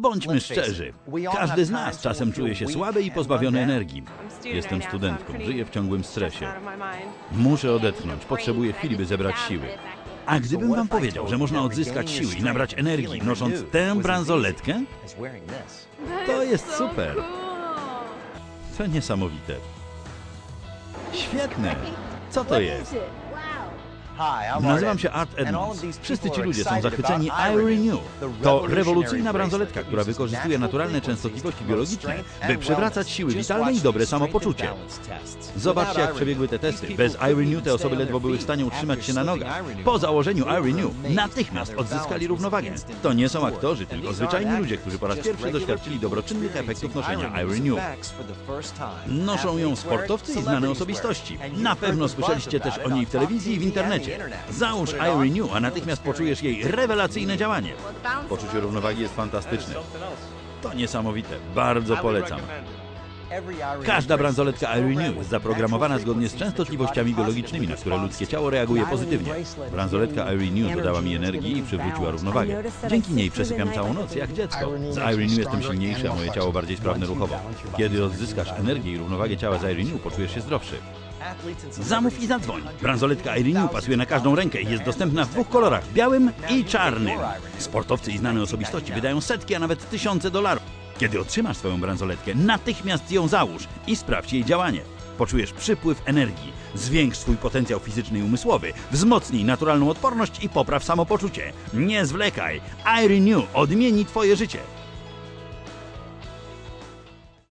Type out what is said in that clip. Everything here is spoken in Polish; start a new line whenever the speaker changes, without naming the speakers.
Bądźmy szczerzy. Każdy z nas czasem czuje się słaby i pozbawiony energii. Jestem studentką, żyję w ciągłym stresie. Muszę odetchnąć, potrzebuję chwili, by zebrać siły. A gdybym wam powiedział, że można odzyskać siły i nabrać energii, nosząc tę bransoletkę, to jest super. To niesamowite. Świetne. Co to jest? Nazywam się Art Edmonds. Wszyscy ci ludzie są zachwyceni iRenew. To rewolucyjna bransoletka, która wykorzystuje naturalne częstotliwości biologiczne, by przywracać siły witalne i dobre samopoczucie. Zobaczcie, jak przebiegły te testy. Bez iRenew te osoby ledwo były w stanie utrzymać się na nogach. Po założeniu iRenew natychmiast odzyskali równowagę. To nie są aktorzy, tylko zwyczajni ludzie, którzy po raz pierwszy doświadczyli dobroczynnych efektów noszenia iRenew. Noszą ją sportowcy i znane osobistości. Na pewno słyszeliście też o niej w telewizji i w internecie. Załóż iRenew, a natychmiast poczujesz jej rewelacyjne działanie. Poczucie równowagi jest fantastyczne. To niesamowite. Bardzo polecam. Każda bransoletka iRenew jest zaprogramowana zgodnie z częstotliwościami biologicznymi, na które ludzkie ciało reaguje pozytywnie. Bransoletka iRenew dodała mi energii i przywróciła równowagę. Dzięki niej przesypiam całą noc jak dziecko. Z iRenew jestem silniejszy, a moje ciało bardziej sprawne ruchowo. Kiedy odzyskasz energię i równowagę ciała z iRenew, poczujesz się zdrowszy. Zamów i zadzwoń. Bransoletka iRenew pasuje na każdą rękę i jest dostępna w dwóch kolorach, białym i czarnym. Sportowcy i znane osobistości wydają setki, a nawet tysiące dolarów. Kiedy otrzymasz swoją bransoletkę, natychmiast ją załóż i sprawdź jej działanie. Poczujesz przypływ energii, zwiększ swój potencjał fizyczny i umysłowy, wzmocnij naturalną odporność i popraw samopoczucie. Nie zwlekaj, iRenew odmieni Twoje życie.